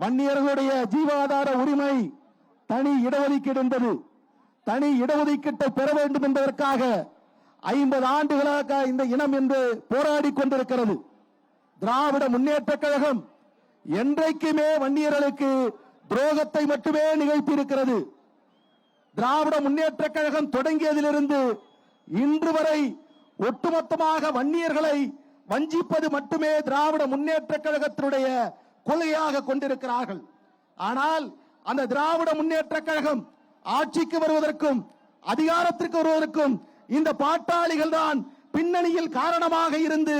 வன்னியர்களுடைய ஜீவாதார உரிமை தனி இடஒதுக்கீடு என்பது தனி இடஒதுக்கீட்டை பெற வேண்டும் என்பதற்காக ஐம்பது ஆண்டுகளாக இந்த இனம் என்று போராடி கொண்டிருக்கிறது. திராவிட முன்னேற்ற கழகம் என்றைக்குமே வன்னியர்களுக்கு துரோகத்தை மட்டுமே நிகழ்த்தியிருக்கிறது. திராவிட முன்னேற்ற கழகம் தொடங்கியதிலிருந்து இன்று வரை ஒட்டுமொத்தமாக வன்னியர்களை வஞ்சிப்பது மட்டுமே திராவிட முன்னேற்ற கழகத்தினுடைய கொள்கையாக கொண்டிருக்கிறார்கள். ஆனால் அந்த திராவிட முன்னேற்ற கழகம் ஆட்சிக்கு வருவதற்கும் அதிகாரத்திற்கு வருவதற்கும் இந்த பாட்டாளிகள் தான் பின்னணியில் காரணமாக இருந்து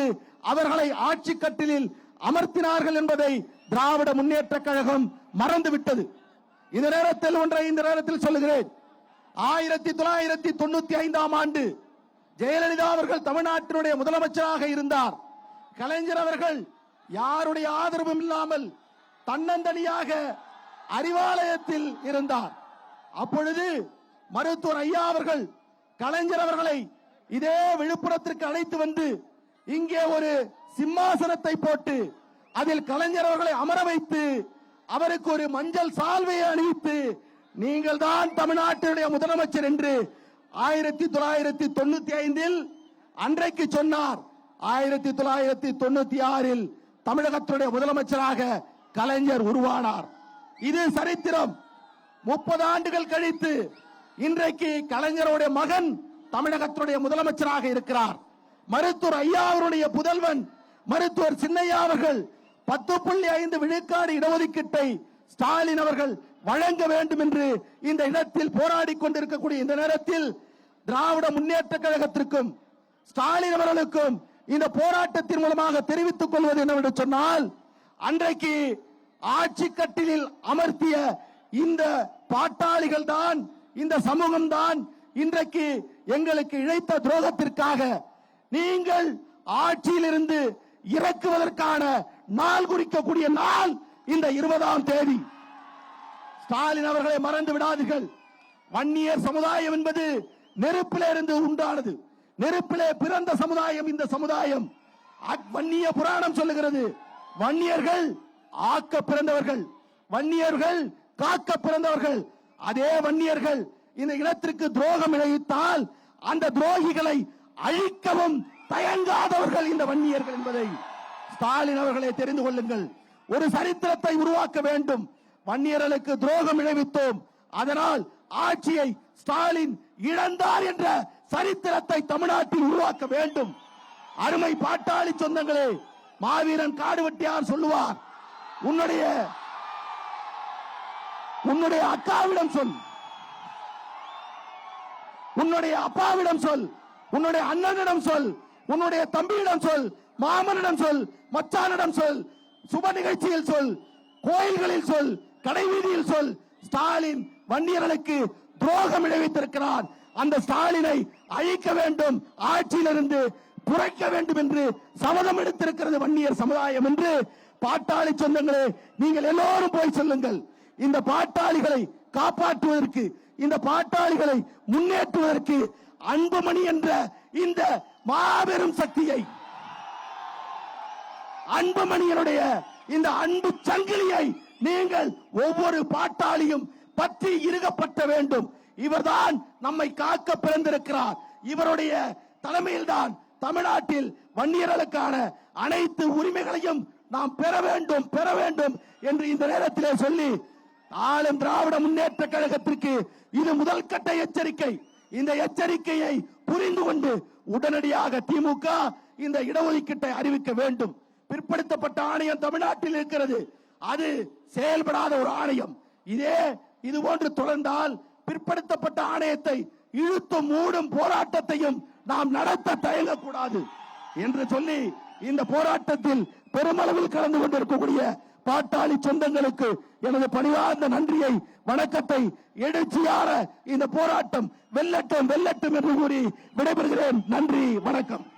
அவர்களை ஆட்சி கட்டிலில் அமர்த்தினார்கள் என்பதை திராவிட முன்னேற்ற கழகம் மறந்துவிட்டது. இந்த நேரத்தில் ஒன்றை இந்த நேரத்தில் சொல்லுகிறேன். ஆயிரத்தி தொள்ளாயிரத்தி தொண்ணூத்தி ஐந்தாம் ஆண்டு ஜெயலலிதா அவர்கள் தமிழ்நாட்டினுடைய முதலமைச்சராக இருந்தார். கலைஞர் அவர்கள் யாருடைய ஆதரவும் இல்லாமல் தன்னந்தனியாக அறிவாலயத்தில் இருந்தார். அப்பொழுது மருத்துவர் ஐயா அவர்கள் கலைஞர் அவர்களை இதே விழுப்புரத்திற்கு அழைத்து வந்து இங்கே ஒரு சிம்மாசனத்தை போட்டு அதில் கலைஞர் அவர்களை அமர வைத்து அவருக்கு ஒரு மஞ்சள் சால்வையை அணிவித்து நீங்கள் தான் தமிழ்நாட்டினுடைய முதலமைச்சர் என்று ஆயிரத்தி தொள்ளாயிரத்தி தொண்ணூத்தி ஐந்தில் அன்றைக்கு சொன்னார். ஆயிரத்தி தொள்ளாயிரத்தி தொண்ணூத்தி ஆறில் தமிழகத்துடைய முதலமைச்சராக கலைஞர் உருவானார். இது சரித்திரம். முப்பது ஆண்டுகள் கழித்து இன்றைக்கு கலைஞருடைய மகன் தமிழகத்துடைய முதலமைச்சராக இருக்கிறார். மருத்துவர் ஐயா அவருடைய புதல்வன் மருத்துவர் சின்னையா அவர்கள் பத்து புள்ளி ஐந்து விழுக்காடு இடஒதுக்கீட்டை ஸ்டாலின் அவர்கள் வழங்க வேண்டும் என்று இந்த இடத்தில் போராடி கொண்டிருக்கக்கூடிய இந்த நேரத்தில் திராவிட முன்னேற்ற கழகத்திற்கும் ஸ்டாலின் அவர்களுக்கும் இந்த போராட்டத்தின் மூலமாக தெரிவித்துக் கொள்வது என்னவென்று சொன்னால் அன்றைக்கு ஆட்சி கட்டிலில் அமர்த்திய இந்த பாட்டாளிகள் தான் இந்த சமூகம் தான் இன்றைக்கு எங்களுக்கு இழைத்த துரோகத்திற்காக நீங்கள் ஆட்சியில் இருந்து இறக்குவதற்கான நாள் குறிக்கக்கூடிய நாள் இந்த இருபதாம் தேதி. ஸ்டாலின் அவர்களை மறந்து விடாதீர்கள். வன்னியர் சமுதாயம் என்பது நெருப்பிலிருந்து உண்டானது. நெருப்பிலே பிறந்த சமுதாயம் இந்த சமுதாயம். அக்- வன்னிய புராணம் சொல்லுகிறது. வன்னியர்கள் ஆக்க பிறந்தவர்கள். வன்னியர்கள் காக்க பிறந்தவர்கள். அதே வன்னியர்கள் இந்த இனத்திற்கு துரோகம் இழைத்தால் அந்த துரோகிகளை அழிக்கவும் தயங்காதவர்கள் இந்த வன்னியர்கள் என்பதை ஸ்டாலின் அவர்களை தெரிந்து கொள்ளுங்கள். ஒரு சரித்திரத்தை உருவாக்க வேண்டும். வன்னியர்களுக்கு துரோகம் இழைவித்தோம் அதனால் ஆட்சியை ஸ்டாலின் இழந்தார் என்ற சரித்திரத்தை தமிழ்நாட்டில் உருவாக்க வேண்டும். அருமை பாட்டாளி சொந்தங்களே மாவீரன் காடுவெட்டியார் சொல்லுவார் உன்னுடைய உன்னுடைய அக்காவிடம் சொல். உன்னுடைய அப்பாவிடம் சொல். உன்னுடைய அண்ணனிடம் சொல். உன்னுடைய தம்பியிடம் சொல். மாமனிடம் சொல். மச்சானிடம் சொல். சுப நிகழ்ச்சியில் சொல். கோயில்களில் சொல். கடைவீதியில் சொல். ஸ்டாலின் வன்னியர்களுக்கு துரோகம் விளைவித்திருக்கிறார். அந்த ஸ்டாலினை அழிக்க வேண்டும் ஆட்சியிலிருந்து குறைக்க வேண்டும் என்று சபதம் எடுத்திருக்கிறது வன்னியர் சமுதாயம் என்று. பாட்டாளி சொந்தங்களே நீங்கள் எல்லோரும் போய் சொல்லுங்கள். இந்த பாட்டாளிகளை காப்பாற்றுவதற்கு இந்த பாட்டாளிகளை முன்னேற்றுவதற்கு அன்புமணி என்ற இந்த மாபெரும் சக்தியை அன்புமணியனுடைய இந்த அன்பு சங்கிலியை நீங்கள் ஒவ்வொரு பாட்டாளியும் பற்றி இறுகப்பட்ட வேண்டும். இவர்தான் நம்மை காக்க பிறந்திருக்கிறார். இவருடைய தலைமையில்தான் தமிழ்நாட்டில் வன்னியர்களுக்கான அனைத்து உரிமைகளையும் நாம் பெற வேண்டும் பெற வேண்டும் என்று இந்த நேரத்திலே சொல்லி ஆளும் திராவிட முன்னேற்ற கழகத்திற்கு இது முதல் கட்ட எச்சரிக்கை. இந்த எச்சரிக்கையை புரிந்து கொண்டு உடனடியாக திமுக இந்த இடஒதுக்கீட்டை அறிவிக்க வேண்டும். பிற்படுத்தப்பட்ட ஆணையம் தமிழ்நாட்டில் இருக்கிறது. அது செயல்படாத ஒரு ஆணையம். இதே இது போன்று தொடர்ந்தால் பிற்படுத்தப்பட்ட ஆணையத்தை இழுத்து மூடும் போராட்டத்தையும் நாம் நடத்த தயங்கக்கூடாது என்று சொல்லி இந்த போராட்டத்தில் பெருமளவில் கலந்து கொண்டிருக்கக்கூடிய பாட்டாளி சொந்தங்களுக்கு எனது பணிவார்ந்த நன்றியை வணக்கத்தை எழுச்சியார இந்த போராட்டம் வெல்லட்டும் வெல்லட்டும் என்று கூறி விடைபெறுகிறேன். நன்றி வணக்கம்.